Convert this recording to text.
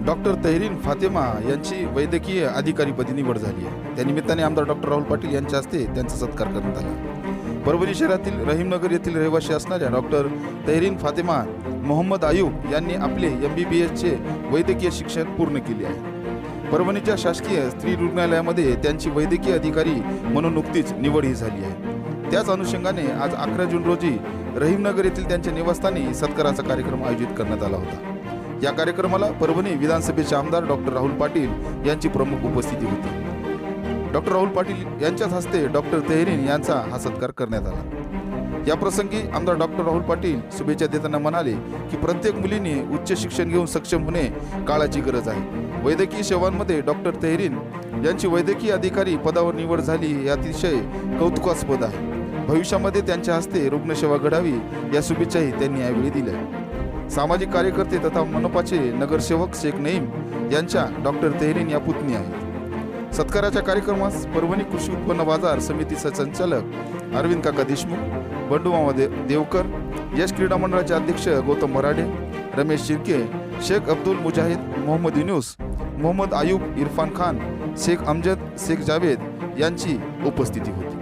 Doctor Tahreen Fatema यांची वैद्यकीय अधिकारीपदी निवड झाली आहे. त्यानिमित्ताने आमदार डॉक्टर राहुल पाटील यांच्या हस्ते त्यांचा सत्कार करण्यात आला. परभणी शहरातील रहीमनगर येथील रहिवासी असणाऱ्या डॉक्टर तहरीन फातेमा मोहम्मद आयुब यांनी आपले एम बी बी एसचे वैद्यकीय शिक्षण पूर्ण केले आहे. परभणीच्या शासकीय स्त्री रुग्णालयामध्ये त्यांची वैद्यकीय अधिकारी म्हणून नुकतीच निवडही झाली आहे. त्याच अनुषंगाने आज अकरा जून रोजी रहीमनगर येथील त्यांच्या निवासस्थानी सत्काराचा कार्यक्रम आयोजित करण्यात आला होता. या कार्यक्रमाला परभणी विधानसभेचे आमदार डॉक्टर राहुल पाटील यांची प्रमुख उपस्थिती होती. डॉक्टर राहुल पाटील यांच्याच हस्ते डॉक्टर तेहरीन यांचा हा सत्कार करण्यात आला. या प्रसंगी आमदार डॉक्टर राहुल पाटील शुभेच्छा देताना म्हणाले की प्रत्येक मुलीने उच्च शिक्षण घेऊन सक्षम होणे काळाची गरज आहे. वैद्यकीय सेवांमध्ये डॉक्टर तेहरीन यांची वैद्यकीय अधिकारी पदावर निवड झाली हे अतिशय कौतुकास्पद आहे. भविष्यामध्ये त्यांच्या हस्ते रुग्णसेवा घडावी या शुभेच्छाही त्यांनी यावेळी दिल्या. सामाजिक कार्यकर्ते तथा मनपाचे नगरसेवक शेख नईम यांच्या डॉक्टर तेहरीन या पुतणी आहेत. सत्काराच्या कार्यक्रमास परभणी कृषी उत्पन्न बाजार समितीचा संचालक अरविंद काका देशमुख बंडूमामा दे देवकर यश क्रीडा मंडळाचे अध्यक्ष गौतम मराडे रमेश शिर्के शेख अब्दुल मुजाहिद मोहम्मद युनुस मोहम्मद आयुब इरफान खान शेख अमजद शेख जावेद यांची उपस्थिती होती.